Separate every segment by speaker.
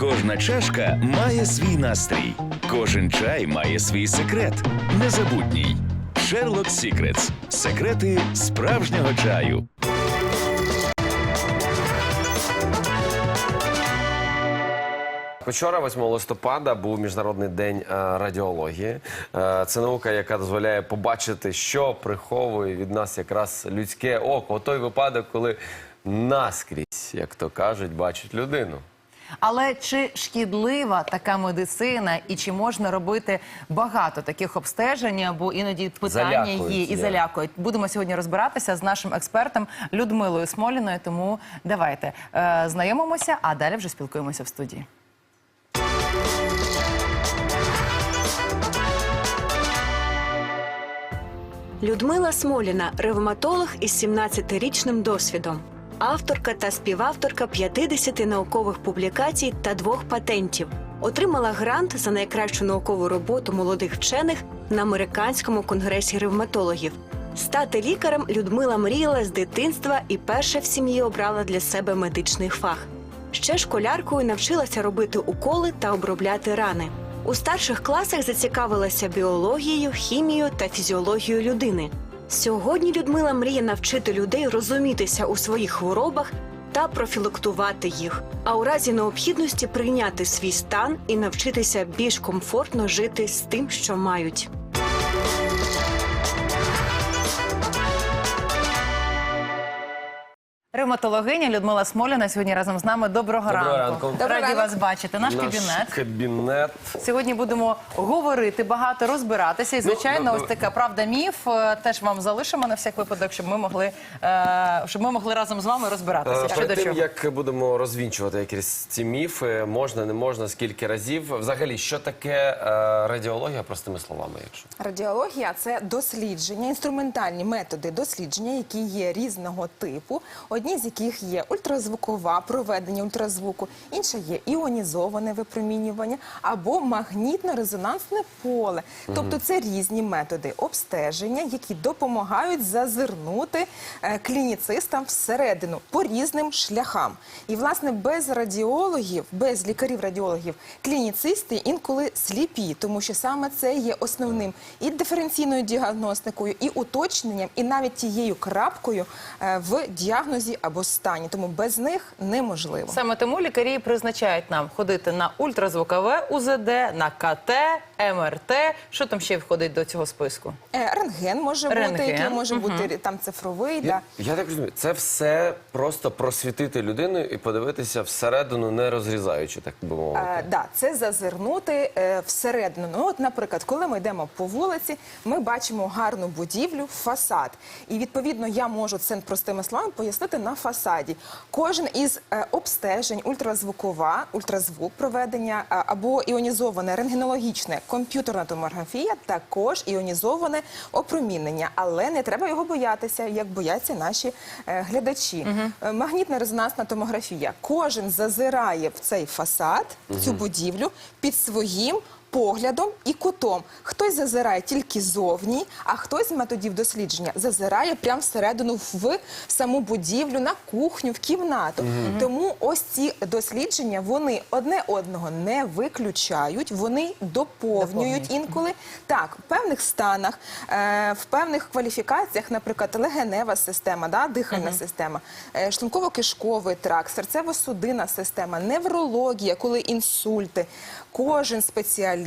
Speaker 1: Кожна чашка має свій настрій, кожен чай має свій секрет. Незабутній. Sherlock Secrets. Секрети справжнього чаю.
Speaker 2: Вчора, 8 листопада, був міжнародний день е, радіології. Е, Це наука, яка дозволяє побачити, що приховує від нас якраз людське око. Той випадок, коли наскрізь, як то кажуть, бачить людину.
Speaker 3: Але чи шкідлива така медицина, і чи можна робити багато таких обстежень, бо іноді питання
Speaker 2: Залякують,
Speaker 3: є і
Speaker 2: є.
Speaker 3: залякують. Будемо сьогодні розбиратися з нашим експертом Людмилою Смоліною. Тому давайте е, знайомимося, а далі вже спілкуємося в студії.
Speaker 4: Людмила Смоліна ревматолог із 17-річним досвідом, авторка та співавторка 50 наукових публікацій та двох патентів. Отримала грант за найкращу наукову роботу молодих вчених на американському конгресі ревматологів. Стати лікарем Людмила мріяла з дитинства і перша в сім'ї обрала для себе медичний фах. Ще школяркою навчилася робити уколи та обробляти рани. У старших класах зацікавилася біологією, хімією та фізіологією людини. Сьогодні Людмила мріє навчити людей розумітися у своїх хворобах та профілактувати їх, а у разі необхідності прийняти свій стан і навчитися більш комфортно жити з тим, що мають.
Speaker 3: Ревматологиня Людмила Смоліна сьогодні разом з нами. Доброго,
Speaker 2: Доброго ранку.
Speaker 3: Раді
Speaker 2: Доброго
Speaker 3: вас бачити. Наш,
Speaker 2: Наш
Speaker 3: кабінет.
Speaker 2: кабінет.
Speaker 3: Сьогодні будемо говорити багато, розбиратися. І звичайно,
Speaker 2: ну,
Speaker 3: ось така правда міф е, теж вам залишимо на всяк випадок, щоб ми могли е, щоб ми могли разом з вами розбиратися.
Speaker 2: Е,
Speaker 3: Що
Speaker 2: Перед
Speaker 3: до
Speaker 2: тим,
Speaker 3: чого.
Speaker 2: як будемо розвінчувати якісь ці міфи, можна, не можна, скільки разів. Взагалі, що таке е, радіологія, простими словами, якщо?
Speaker 5: Радіологія це дослідження, інструментальні методи дослідження, які є різного типу. Одні з яких є ультразвукова проведення ультразвуку, інша є іонізоване випромінювання або магнітно-резонансне поле. Тобто це різні методи обстеження, які допомагають зазирнути е, клініцистам всередину по різним шляхам. І власне без радіологів, без лікарів-радіологів, клініцисти інколи сліпі, тому що саме це є основним і диференційною діагностикою, і уточненням, і навіть тією крапкою е, в діагнозі або стані. Тому без них неможливо.
Speaker 3: Саме тому лікарі призначають нам ходити на ультразвукове УЗД, на КТ, МРТ. Що там ще входить до цього списку?
Speaker 5: Е, Рентген може бути, який може бути там цифровий. Да.
Speaker 2: Я, я так розумію, це все просто просвітити людину і подивитися всередину, не розрізаючи, так би мовити.
Speaker 5: Е, да, це зазирнути е, всередину. Ну, от, наприклад, коли ми йдемо по вулиці, ми бачимо гарну будівлю, фасад. І відповідно я можу це простими словами пояснити на фасаді. Кожен із е, обстежень, ультразвукова, ультразвук проведення або іонізоване рентгенологічне комп'ютерна томографія, також іонізоване опромінення. Але не треба його боятися, як бояться наші е, глядачі. Е, Магнітна резонансна томографія. Кожен зазирає в цей фасад, в цю будівлю під своїм. Поглядом і кутом хтось зазирає тільки зовні, а хтось з методів дослідження зазирає прямо всередину в саму будівлю, на кухню, в кімнату. Тому ось ці дослідження вони одне одного не виключають, вони доповнюють інколи. Так, в певних станах, е, в певних кваліфікаціях, наприклад, легенева система, да, дихальна система, е, шлунково-кишковий тракт, серцево-судинна система, неврологія, коли інсульти. Кожен спеціаліст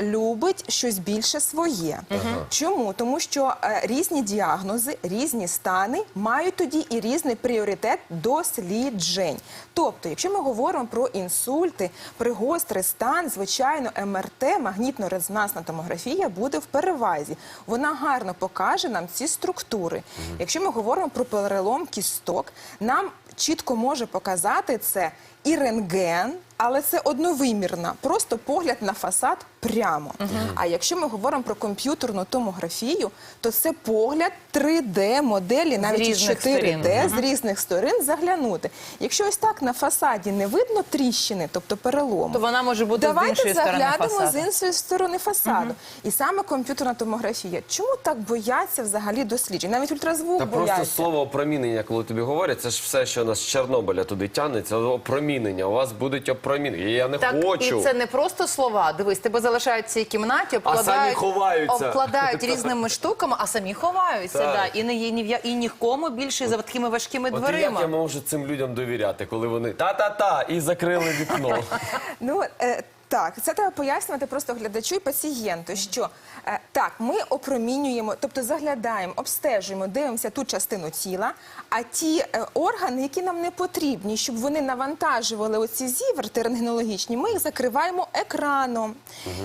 Speaker 5: любить щось більше своє. Чому? Тому що е, різні діагнози, різні стани мають тоді і різний пріоритет досліджень. Тобто, якщо ми говоримо про інсульти, при гострий стан, звичайно, МРТ, магнітно-резонансна томографія буде в перевазі. Вона гарно покаже нам ці структури. Якщо ми говоримо про перелом кісток, нам чітко може показати це і рентген, але це одновимірна, просто погляд на фасад прямо. А якщо ми говоримо про комп'ютерну томографію, то це погляд 3D моделі, навіть і 4D
Speaker 3: сторін.
Speaker 5: з різних сторін заглянути. Якщо ось так на фасаді не видно тріщини, тобто перелому,
Speaker 3: То вона може бути з
Speaker 5: давайте
Speaker 3: іншої сторони
Speaker 5: заглянемо
Speaker 3: фасаду.
Speaker 5: з іншої сторони фасаду. І саме комп'ютерна томографія. Чому так бояться взагалі досліджень? Навіть ультразвук
Speaker 2: Та
Speaker 5: бояться.
Speaker 2: просто слово опромінення, коли тобі говорять, це ж все, що нас з Чорнобиля туди тягнеться, опромінення. Опромінення. У вас будуть опромінення. Я не
Speaker 3: Так,
Speaker 2: хочу.
Speaker 3: і це не просто слова. Дивись, тебе залишають в цій кімнаті, обкладають,
Speaker 2: самі ховаються.
Speaker 3: обкладають різними штуками, а самі ховаються.
Speaker 2: Так.
Speaker 3: Да, і не є ні і нікому більше за такими важкими
Speaker 2: От
Speaker 3: дверима.
Speaker 2: як я можу цим людям довіряти, коли вони та-та-та і закрили вікно.
Speaker 5: Ну е, так, це треба пояснювати просто глядачу і пацієнту, що е, так, ми опромінюємо, тобто заглядаємо, обстежуємо, дивимося ту частину тіла, а ті е, органи, які нам не потрібні, щоб вони навантажували оці зіверти рентгенологічні, ми їх закриваємо екраном.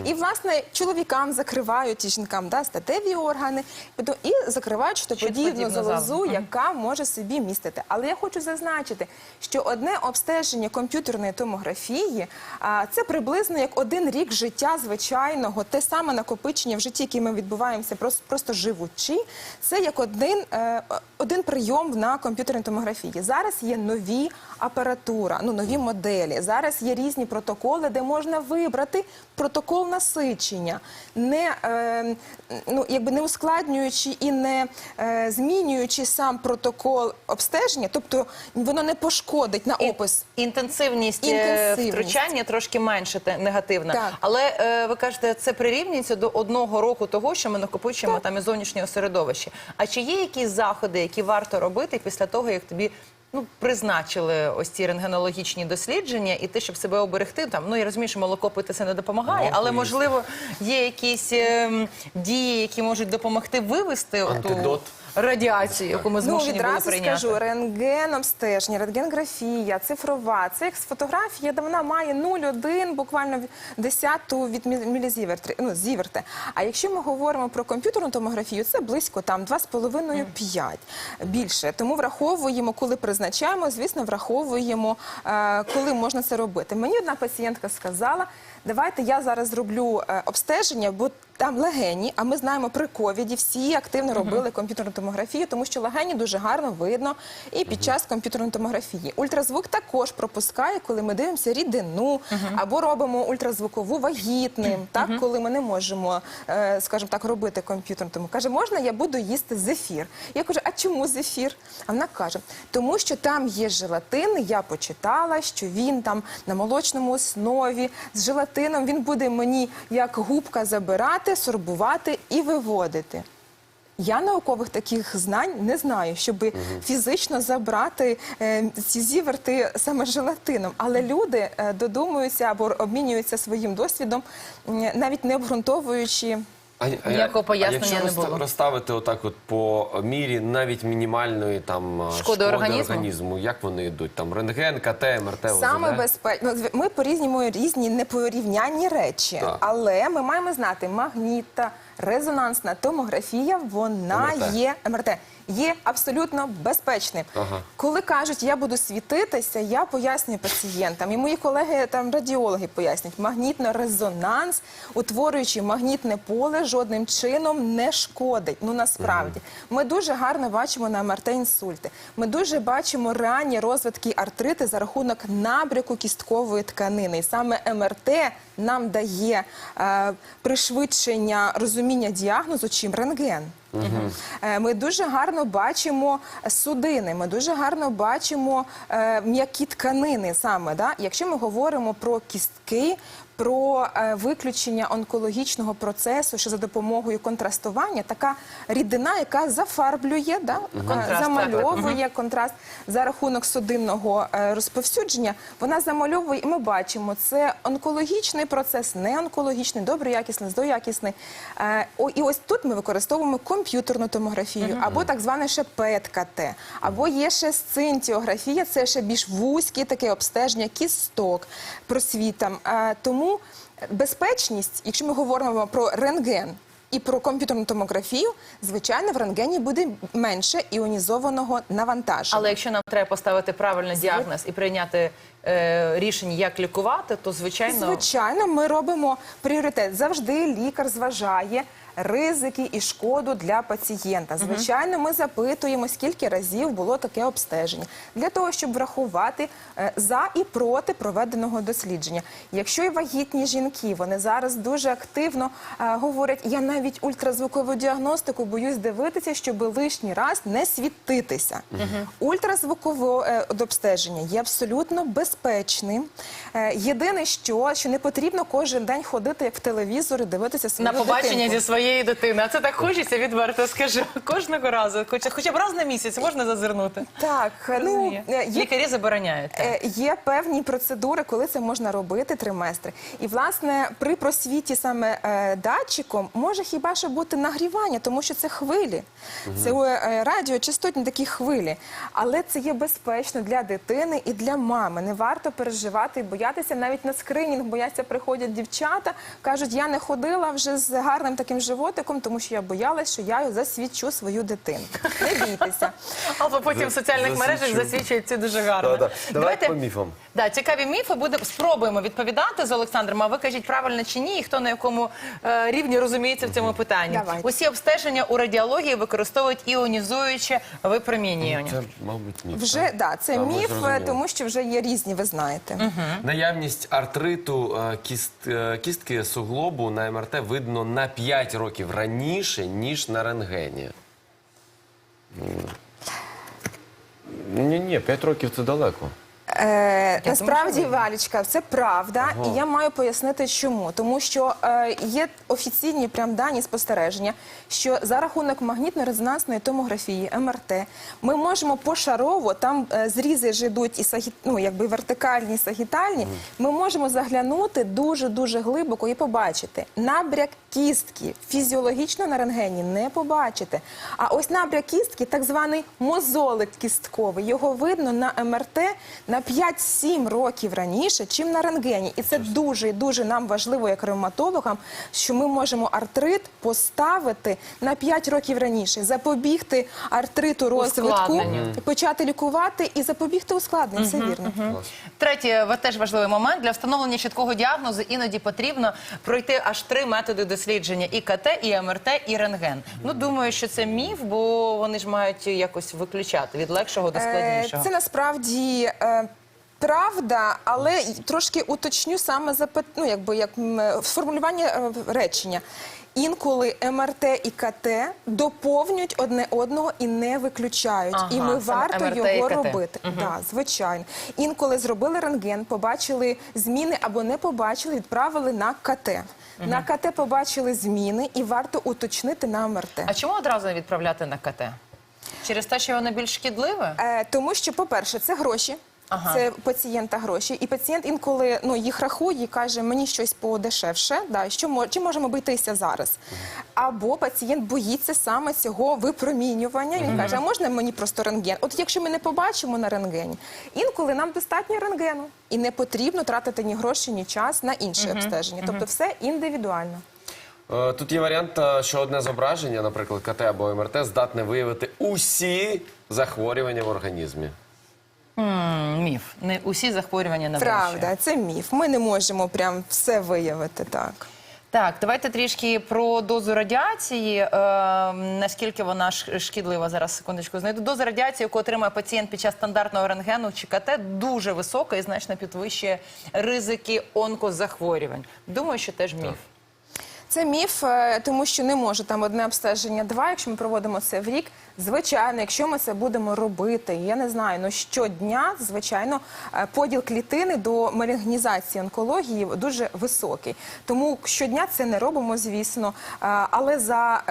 Speaker 5: І, власне, чоловікам закривають і жінкам да, статеві органи, потім- і закривають щитоподібну
Speaker 3: залозу.
Speaker 5: залозу, яка може собі містити. Але я хочу зазначити, що одне обстеження комп'ютерної томографії а, це приблизно як один рік життя звичайного, те саме накопичення в житті, яке ми відбуваємося просто, просто живучи. Це як один, е, один прийом на комп'ютерній томографії. Зараз є нові апаратура, ну нові моделі. Зараз є різні протоколи, де можна вибрати протокол насичення, не е, ну якби не ускладнюючи і не е, змінюючи сам протокол обстеження, тобто воно не пошкодить на опис.
Speaker 3: Інтенсивність, е,
Speaker 5: Інтенсивність.
Speaker 3: втручання трошки менше негативна.
Speaker 5: Так.
Speaker 3: Але е, ви кажете, це прирівнюється до одного року того, що ми накопичуємо там із зовнішнього середовища. А чи є якісь заходи, які варто робити після того, як тобі ну призначили ось ці рентгенологічні дослідження, і ти, щоб себе оберегти, там ну я розумію, що молоко пити це не допомагає,
Speaker 2: Молоко
Speaker 3: але можливо є якісь ем, дії, які можуть допомогти вивести оту
Speaker 2: Антидот.
Speaker 3: Радіацію, яку ми
Speaker 5: Ну,
Speaker 3: змушені були
Speaker 5: відразу
Speaker 3: прийняти.
Speaker 5: скажу, рентген обстеження, рентгенографія, цифрова. Це як з фотографії, де вона має 0,1, буквально десяту від мі- мілізіверти, ну, зіверти. А якщо ми говоримо про комп'ютерну томографію, це близько там 2,5-5 більше. Тому враховуємо, коли призначаємо, звісно, враховуємо, е, коли можна це робити. Мені одна пацієнтка сказала, давайте я зараз зроблю е, обстеження, бо там легені, а ми знаємо при ковіді всі активно робили комп'ютерну томографію, тому що легені дуже гарно видно і під час комп'ютерної томографії. Ультразвук також пропускає, коли ми дивимося рідину або робимо ультразвукову вагітним, так коли ми не можемо, е, скажімо так, робити комп'ютерну тому. Каже, можна я буду їсти зефір? Я кажу, а чому зефір? А вона каже, тому що там є желатин. Я почитала, що він там на молочному основі з желатином він буде мені як губка забирати, сорбувати і виводити. Я наукових таких знань не знаю, щоб фізично забрати е, ці зіверти саме желатином. Але люди е, додумуються або обмінюються своїм досвідом, навіть не обґрунтовуючи.
Speaker 2: А,
Speaker 3: Ніякого пояснення а
Speaker 2: якщо
Speaker 3: не було.
Speaker 2: розставити отак от по мірі навіть мінімальної там шкоди,
Speaker 3: Шкоди організму?
Speaker 2: як вони йдуть? Там рентген, КТ, МРТ,
Speaker 5: Саме безпечно. Ну, Ми порівнюємо різні непорівнянні речі,
Speaker 2: Так.
Speaker 5: але ми маємо знати, магніта, резонансна томографія, вона
Speaker 2: МРТ.
Speaker 5: є МРТ. Є абсолютно безпечним.
Speaker 2: Ага.
Speaker 5: Коли кажуть, я буду світитися, я пояснюю пацієнтам, і мої колеги там радіологи пояснюють, магнітно-резонанс, утворюючи магнітне поле, жодним чином не шкодить. Ну насправді ми дуже гарно бачимо на МРТ інсульти. Ми дуже бачимо ранні розвитки артрити за рахунок набряку кісткової тканини. І саме МРТ нам дає е, пришвидшення розуміння діагнозу, чим рентген. Е, Ми дуже гарно бачимо судини, ми дуже гарно бачимо е, м'які тканини саме. Якщо ми говоримо про кістки, про е, виключення онкологічного процесу, що за допомогою контрастування, така рідина, яка зафарблює, да? е,
Speaker 3: Контраст, так,
Speaker 5: замальовує контраст за рахунок судинного е, розповсюдження, вона замальовує, і ми бачимо, це онкологічний процес, не онкологічний, доброякісний, злоякісний. І ось тут ми використовуємо комп'ютерну томографію, або так зване ще ПЕТ-КТ, або є ще сцинтіографія, це ще більш вузьке таке обстеження кісток просвітам. Е, Безпечність, якщо ми говоримо про рентген, і про комп'ютерну томографію, звичайно, в рентгені буде менше іонізованого навантаження.
Speaker 3: Але якщо нам треба поставити правильний діагноз і прийняти е, рішення, як лікувати, то звичайно
Speaker 5: Звичайно, ми робимо пріоритет. Завжди лікар зважає ризики і шкоду для пацієнта. Звичайно, ми запитуємо, скільки разів було таке обстеження, для того, щоб врахувати е, за і проти проведеного дослідження. Якщо і вагітні жінки, вони зараз дуже активно е, говорять, я навіть ультразвукову діагностику боюсь дивитися, щоб лишній раз не світитися. Ультразвукове е, обстеження є абсолютно безпечним. Єдине, що, що не потрібно кожен день ходити як в телевізор і дивитися свою
Speaker 3: На побачення
Speaker 5: дитинку.
Speaker 3: зі своєї дитини. А це так хочеться відверто, скажу. Кожного разу. Хоча, хоча б раз на місяць можна зазирнути.
Speaker 5: Так, ну
Speaker 3: Розумію.
Speaker 5: е, є
Speaker 3: Лікарі забороняють. так.
Speaker 5: Е, Є певні процедури, коли це можна робити триместри. І власне при просвіті саме е, датчиком може хіба що бути нагрівання, тому що це хвилі, це е, радіочастотні такі хвилі. Але це є безпечно для дитини і для мами. Не варто переживати і боятися. Навіть на скринінг бояться приходять дівчата, кажуть, я не ходила вже з гарним таким животиком, тому що я боялась, що я засвідчу свою дитину. Не бійтеся.
Speaker 3: Або потім в соціальних мережах
Speaker 2: засвідчу.
Speaker 3: засвідчують це дуже гарно.
Speaker 2: Да-да. По міфам.
Speaker 3: Да, цікаві міфи. Будемо спробуємо відповідати з Олександром. А ви кажіть правильно чи ні, і хто на якому е, рівні розуміється в цьому питанні.
Speaker 5: Давайте.
Speaker 3: Усі обстеження у радіології використовують іонізуюче випромінювання.
Speaker 2: Це, мабуть, міф.
Speaker 5: Вже
Speaker 2: так?
Speaker 5: да, це
Speaker 2: Так,
Speaker 5: міф, тому що вже є різні, ви знаєте.
Speaker 2: Наявність артриту е, кіст, е, кістки суглобу на МРТ видно на 5 років раніше, ніж на рентгені. Ні, ні, 5 років це далеко.
Speaker 5: Е, насправді. Валічка, це правда, і я маю пояснити, чому. Тому що е, є офіційні прям дані спостереження, що за рахунок магнітно-резонансної томографії МРТ ми можемо пошарово, там е, зрізи ж йдуть і сагі, ну, якби вертикальні, і сагітальні. Ми можемо заглянути дуже дуже глибоко і побачити набряк кістки фізіологічно на рентгені не побачите. А ось набряк кістки, так званий мозолик кістковий, його видно на МРТ на 5-7 років раніше, чим на рентгені. І це дуже дуже нам важливо як ревматологам, що ми можемо артрит поставити на 5 років раніше, запобігти артриту розвитку,
Speaker 3: Ускладненню.
Speaker 5: почати лікувати і запобігти ускладнень. Це вірно.
Speaker 3: Третє, ва- теж важливий момент для встановлення чіткого діагнозу іноді потрібно пройти аж три методи дослідження: і КТ, і МРТ, і рентген. Ну думаю, що це міф, бо вони ж мають якось виключати від легшого до
Speaker 5: Е,
Speaker 3: складнішого.
Speaker 5: Це насправді. е, Правда, але трошки уточню саме запит... ну, якби як е, формулювання е, речення. Інколи МРТ і КТ доповнюють одне одного і не виключають.
Speaker 3: Ага,
Speaker 5: і ми варто
Speaker 3: МРТ
Speaker 5: його робити. Да, звичайно. Інколи зробили рентген, побачили зміни або не побачили, відправили на КТ. На КТ побачили зміни і варто уточнити на МРТ.
Speaker 3: А чому одразу не відправляти на КТ? Через те, що воно більш шкідливе?
Speaker 5: Е, тому що, по-перше, це гроші.
Speaker 3: Ага.
Speaker 5: Це пацієнта гроші, і пацієнт інколи ну їх рахує і каже, мені щось подешевше. Да, що чи можемо обійтися зараз? Або пацієнт боїться саме цього випромінювання. Він каже, а можна мені просто рентген? От якщо ми не побачимо на рентгені, інколи нам достатньо рентгену, і не потрібно тратити ні гроші, ні час на інше обстеження. Тобто, все індивідуально.
Speaker 2: Е, Тут є варіант, е, що одне зображення, наприклад, КТ або МРТ, здатне виявити усі захворювання в організмі.
Speaker 3: М, Міф. Не усі захворювання на
Speaker 5: Правда, це міф. Ми не можемо прям все виявити так.
Speaker 3: Так, давайте трішки про дозу радіації. Е, наскільки вона ш- шкідлива зараз секундочку знайду. Доза радіації, яку отримує пацієнт під час стандартного рентгену чи КТ, дуже висока і значно підвищує ризики онкозахворювань. Думаю, що теж міф.
Speaker 5: Це міф, е, тому що не може там одне обстеження два, якщо ми проводимо це в рік. Звичайно, якщо ми це будемо робити, я не знаю, ну щодня, звичайно, е, поділ клітини до малігнізації онкології дуже високий. Тому щодня це не робимо, звісно. Е, Але за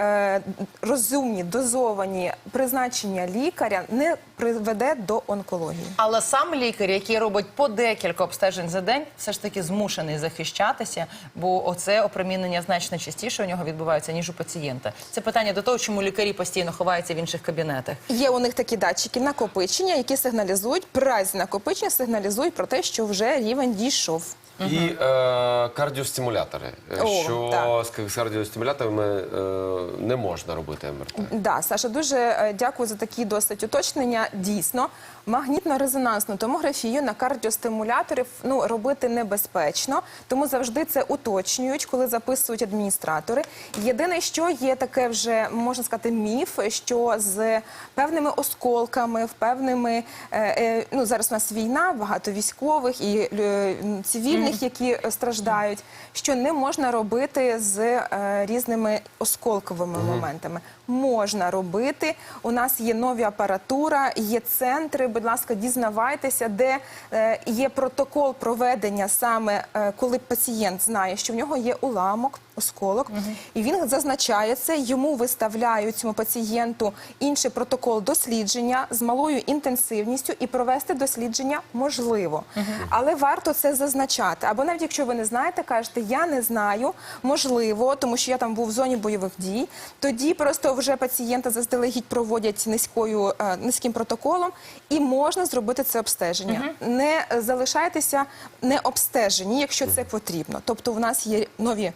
Speaker 5: розумні, дозовані призначення лікаря не приведе до онкології.
Speaker 3: Але сам лікар, який робить по декілька обстежень за день, все ж таки змушений захищатися, бо оце опромінення значно частіше у нього відбувається, ніж у пацієнта. Це питання до того, чому лікарі постійно ховаються в інших кабінетах.
Speaker 5: Є у них такі датчики накопичення, які сигналізують, при разі накопичення сигналізують про те, що вже рівень дійшов.
Speaker 2: І е, кардіостимулятори. Е,
Speaker 5: О,
Speaker 2: що
Speaker 5: так.
Speaker 2: з, з кардіостимуляторами е, не можна робити МРТ.
Speaker 5: Да, Саша, дуже е, дякую за такі досить уточнення. Дійсно, Магнітно-резонансну томографію на кардіостимуляторів ну, робити небезпечно, тому завжди це уточнюють, коли записують адміністратори. Єдине, що є таке вже можна сказати, міф, що з певними осколками, в певними е, е, ну зараз у нас війна, багато військових і е, цивільних, які страждають, що не можна робити з е, різними осколковими моментами. Можна робити. У нас є нові апаратура, є центри. Будь ласка, дізнавайтеся, де е, є протокол проведення саме е, коли пацієнт знає, що в нього є уламок, осколок, і він зазначає це. Йому виставляють цьому пацієнту інший протокол дослідження з малою інтенсивністю, і провести дослідження можливо. Але варто це зазначати. Або навіть якщо ви не знаєте, кажете, я не знаю, можливо, тому що я там був в зоні бойових дій. Тоді просто вже пацієнта заздалегідь проводять низькою е, низьким протоколом, і можна зробити це обстеження. Не е, залишайтеся не обстежені, якщо це потрібно. Тобто, в нас є нові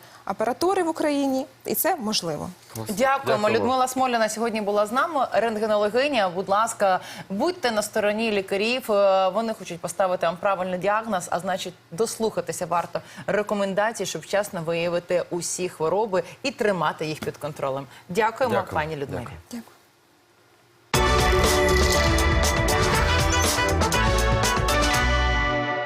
Speaker 5: апаратури в Україні, і це можливо.
Speaker 3: Дякуємо. Людмила Смоліна. сьогодні була з нами. Рентгенологиня. Будь ласка, будьте на стороні лікарів. Е, Вони хочуть поставити вам правильний діагноз, а значить, дослухатися варто рекомендацій, щоб вчасно виявити усі хвороби і тримати їх під контролем. Дякуємо,
Speaker 2: Дякую.
Speaker 3: пані Людмилі.
Speaker 5: Дякую.